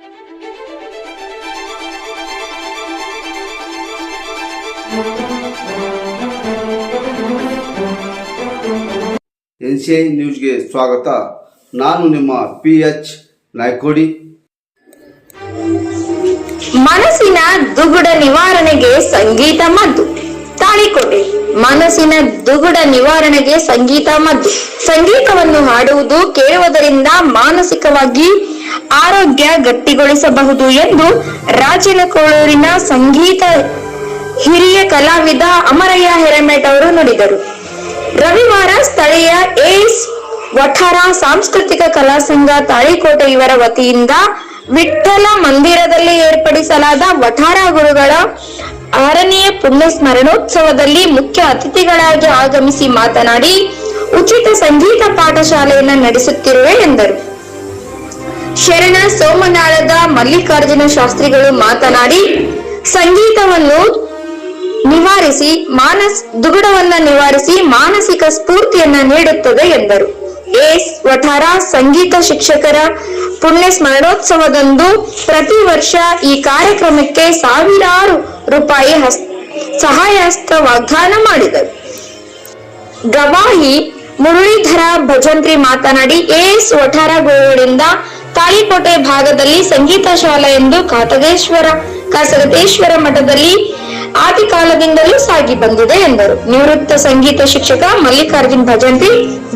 N C I ನ್ಯೂಸ್ಗೆ ಸ್ವಾಗತ. ನಾನು ನಿಮ್ಮ ಪಿ ಎಚ್ ನಾಯ್ಕೋಡಿ. ಮನಸ್ಸಿನ ದುಗುಡ ನಿವಾರಣೆಗೆ ಸಂಗೀತ ಮದ್ದು. ತಾಳಿಕೋಟೆ. ಮನಸ್ಸಿನ ದುಗುಡ ನಿವಾರಣೆಗೆ ಸಂಗೀತ ಮದ್ದು. ಸಂಗೀತವನ್ನು ಹಾಡುವುದು ಕೇಳುವುದರಿಂದ ಮಾನಸಿಕವಾಗಿ ಆರೋಗ್ಯ ಗಟ್ಟಿಗೊಳಿಸಬಹುದು ಎಂದು ರಾಜನಕೋಳೂರಿನ ಸಂಗೀತ ಹಿರಿಯ ಕಲಾವಿದ ಅಮರಯ್ಯ ಹೆರಮೇಟ್ ಅವರು ನುಡಿದರು. ರವಿವಾರ ಸ್ಥಳೀಯ ಏಸ್ ವಠಾರ ಸಾಂಸ್ಕೃತಿಕ ಕಲಾ ಸಂಘ ತಾಳಿಕೋಟೆ ಇವರ ವತಿಯಿಂದ ವಿಠ್ಠಲ ಮಂದಿರದಲ್ಲಿ ಏರ್ಪಡಿಸಲಾದ ವಠಾರ ಗುರುಗಳ ಆರನೆಯ ಪುಣ್ಯ ಸ್ಮರಣೋತ್ಸವದಲ್ಲಿ ಮುಖ್ಯ ಅತಿಥಿಗಳಾಗಿ ಆಗಮಿಸಿ ಮಾತನಾಡಿ, ಉಚಿತ ಸಂಗೀತ ಪಾಠಶಾಲೆಯನ್ನು ನಡೆಸುತ್ತಿರುವೆ ಎಂದರು. ಶರಣ ಸೋಮನಾಳದ ಮಲ್ಲಿಕಾರ್ಜುನ ಶಾಸ್ತ್ರಿಗಳು ಮಾತನಾಡಿ, ಸಂಗೀತವನ್ನು ನಿವಾರಿಸಿ, ಮಾನಸ್, ದುಗುಡವನ್ನ ನಿವಾರಿಸಿ ಮಾನಸಿಕ ಸ್ಫೂರ್ತಿಯನ್ನ ನೀಡುತ್ತದೆ ಎಂದರು. ಎಸ್. ವಠಾರ, ಸಂಗೀತ ಶಿಕ್ಷಕರ ಪುಣ್ಯ ಸ್ಮರಣೋತ್ಸವದಂದು ಪ್ರತಿ ವರ್ಷ ಈ ಕಾರ್ಯಕ್ರಮಕ್ಕೆ ಸಾವಿರಾರು ರೂಪಾಯಿ ಸಹಾಯಹಸ್ತ ಸಹಾಯ ಹಸ್ತ ವಾಗ್ದಾನ ಮಾಡಿದರು. ಗವಾಹಿ ಮುರಳೀಧರ ಭಜಂತ್ರಿ ಮಾತನಾಡಿ, ಎಸ್. ವಠಾರ ವಠಾರಗಳಿಂದ ತಾಳಿಕೋಟೆ ಭಾಗದಲ್ಲಿ ಸಂಗೀತ ಶಾಲೆ ಎಂದು ಕಾತಗೇಶ್ವರ ಕಾಸಗತೇಶ್ವರ ಮಠದಲ್ಲಿ ಆದಿ ಕಾಲದಿಂದಲೂ ಸಾಗಿ ಬಂದಿದೆ ಎಂದರು. ನಿವೃತ್ತ ಸಂಗೀತ ಶಿಕ್ಷಕ ಮಲ್ಲಿಕಾರ್ಜುನ್ ಭಜಂತಿ,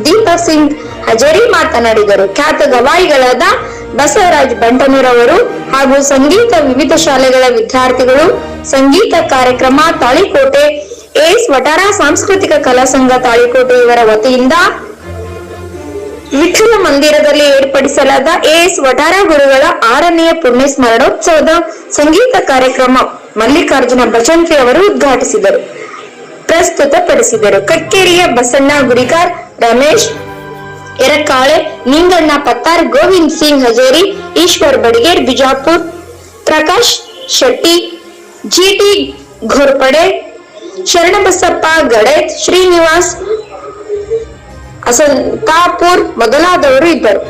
ದೀಪಕ್ ಸಿಂಗ್ ಹಜೇರಿ ಮಾತನಾಡಿದರು. ಖ್ಯಾತ ಗವಾಯಿಗಳಾದ ಬಸವರಾಜ್ ಬಂಟನೂರವರು ಹಾಗೂ ಸಂಗೀತ ವಿವಿಧ ಶಾಲೆಗಳ ವಿದ್ಯಾರ್ಥಿಗಳು ಸಂಗೀತ ಕಾರ್ಯಕ್ರಮ ತಾಳಿಕೋಟೆ ಎಸ್ ವಟಾರ ಸಾಂಸ್ಕೃತಿಕ ಕಲಾ ಸಂಘ ತಾಳಿಕೋಟೆ ಇವರ ವತಿಯಿಂದ ವಿಠಲ ಮಂದಿರದಲ್ಲಿ ಏರ್ಪಡಿಸಲಾದ ಎಎಸ್ ವಠಾರ ಗುರುಗಳ ಆರನೆಯ ಪುಣ್ಯ ಸ್ಮರಣೋತ್ಸವದ ಸಂಗೀತ ಕಾರ್ಯಕ್ರಮ ಮಲ್ಲಿಕಾರ್ಜುನ ಭಜಂತ್ರಿ ಅವರು ಉದ್ಘಾಟಿಸಿದರು. ಪ್ರಸ್ತುತಪಡಿಸಿದರು. ಕಕ್ಕೇರಿಯ ಬಸಣ್ಣ ಗುರಿಕಾರ್ ರಮೇಶ್, ಎರಕಾಳೆ ನಿಂಗಣ್ಣ ಪತ್ತಾರ್, ಗೋವಿಂದ್ ಸಿಂಗ್ ಹಜೇರಿ, ಈಶ್ವರ್ ಬಡಿಗೇರ್, ಬಿಜಾಪುರ್, ಪ್ರಕಾಶ್ ಶೆಟ್ಟಿ ಜಿಟಿ ಘೋರ್ಪಡೆ, ಶರಣಬಸಪ್ಪ ಗಡೇತ್, ಶ್ರೀನಿವಾಸ್ ಅಸಂತಾಪುರ್ ಮೊದಲಾದವರು ಇದ್ದರು